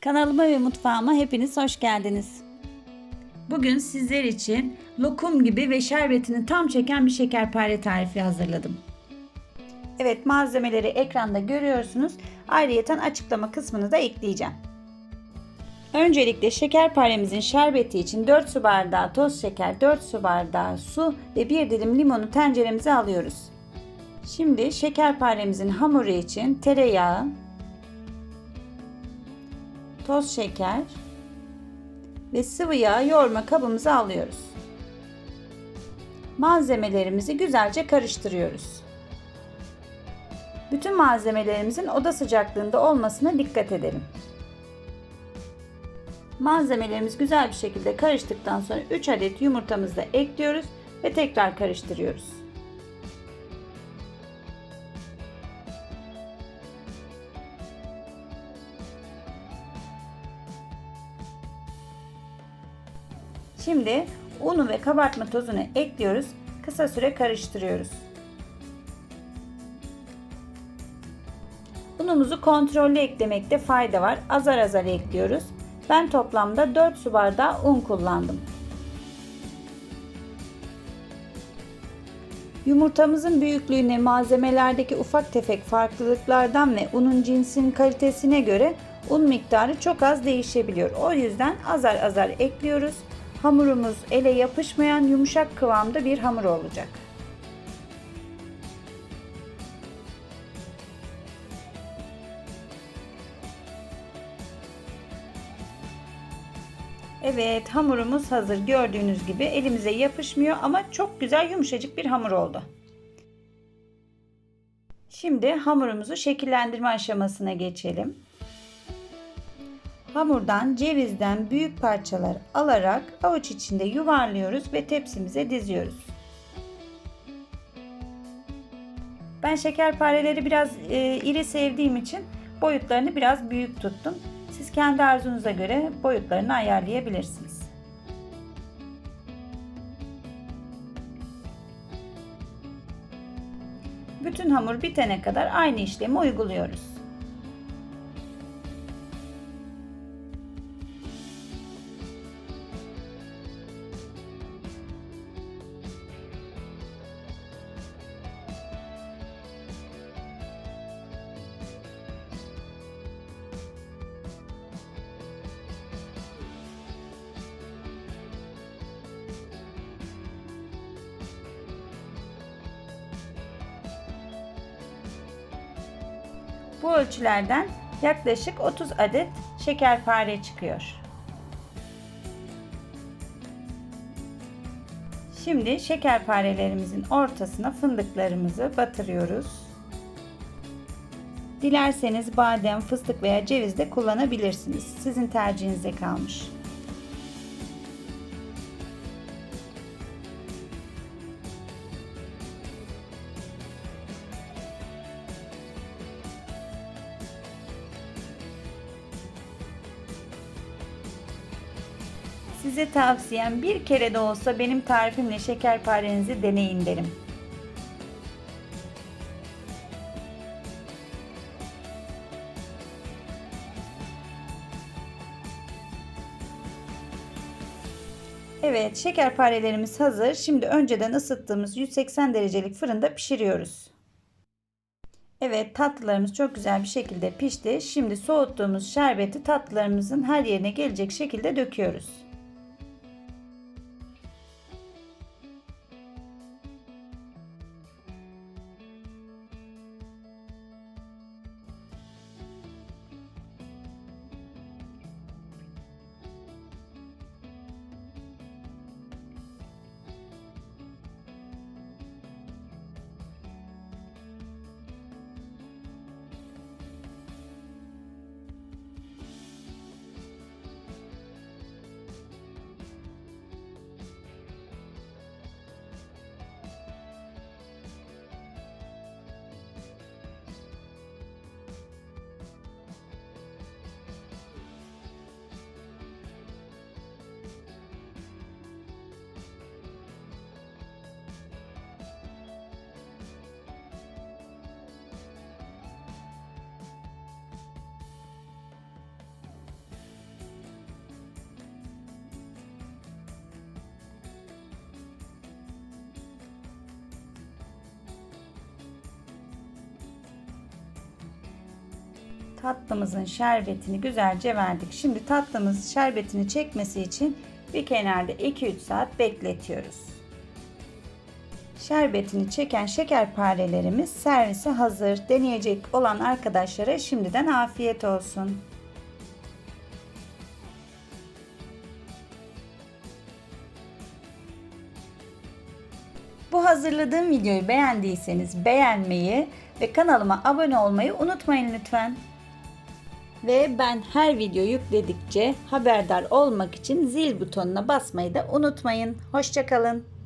Kanalıma ve mutfağıma hepiniz hoş geldiniz. Bugün sizler için lokum gibi ve şerbetini tam çeken bir şekerpare tarifi hazırladım. Evet malzemeleri ekranda görüyorsunuz. Ayrıyeten açıklama kısmını da ekleyeceğim. Öncelikle şekerparemizin şerbeti için 4 su bardağı toz şeker, 4 su bardağı su ve 1 dilim limonu tenceremize alıyoruz. Şimdi şekerparemizin hamuru için tereyağı, toz şeker ve sıvı yağ yoğurma kabımıza alıyoruz. Malzemelerimizi güzelce karıştırıyoruz. Bütün malzemelerimizin oda sıcaklığında olmasına dikkat edelim. Malzemelerimiz güzel bir şekilde karıştıktan sonra 3 adet yumurtamızı da ekliyoruz ve tekrar karıştırıyoruz. Şimdi unu ve kabartma tozunu ekliyoruz. Kısa süre karıştırıyoruz. Unumuzu kontrollü eklemekte fayda var. Azar azar ekliyoruz. Ben toplamda 4 su bardağı un kullandım. Yumurtamızın büyüklüğüne, malzemelerdeki ufak tefek farklılıklardan ve unun cinsinin kalitesine göre un miktarı çok az değişebiliyor. O yüzden azar azar ekliyoruz. Hamurumuz ele yapışmayan yumuşak kıvamda bir hamur olacak. Evet hamurumuz hazır. Gördüğünüz gibi elimize yapışmıyor ama çok güzel yumuşacık bir hamur oldu. Şimdi hamurumuzu şekillendirme aşamasına geçelim. Hamurdan cevizden büyük parçalar alarak avuç içinde yuvarlıyoruz ve tepsimize diziyoruz. Ben şekerpareleri biraz e, iri sevdiğim için boyutlarını biraz büyük tuttum. Siz kendi arzunuza göre boyutlarını ayarlayabilirsiniz. Bütün hamur bitene kadar aynı işlemi uyguluyoruz. Bu ölçülerden yaklaşık 30 adet şekerpare çıkıyor. Şimdi şekerparelerimizin ortasına fındıklarımızı batırıyoruz. Dilerseniz badem, fıstık veya ceviz de kullanabilirsiniz. Sizin tercihinize kalmış. Size tavsiyem bir kere de olsa benim tarifimle şekerparenizi deneyin derim. Evet, şekerparelerimiz hazır. Şimdi önceden ısıttığımız 180 derecelik fırında pişiriyoruz. Evet, tatlılarımız çok güzel bir şekilde pişti. Şimdi soğuttuğumuz şerbeti tatlılarımızın her yerine gelecek şekilde döküyoruz. Tatlımızın şerbetini güzelce verdik. Şimdi tatlımız şerbetini çekmesi için bir kenarda 2-3 saat bekletiyoruz. Şerbetini çeken şekerparelerimiz servise hazır. Deneyecek olan arkadaşlara şimdiden afiyet olsun. Bu hazırladığım videoyu beğendiyseniz beğenmeyi ve kanalıma abone olmayı unutmayın lütfen. Ve ben her video yükledikçe haberdar olmak için zil butonuna basmayı da unutmayın. Hoşçakalın.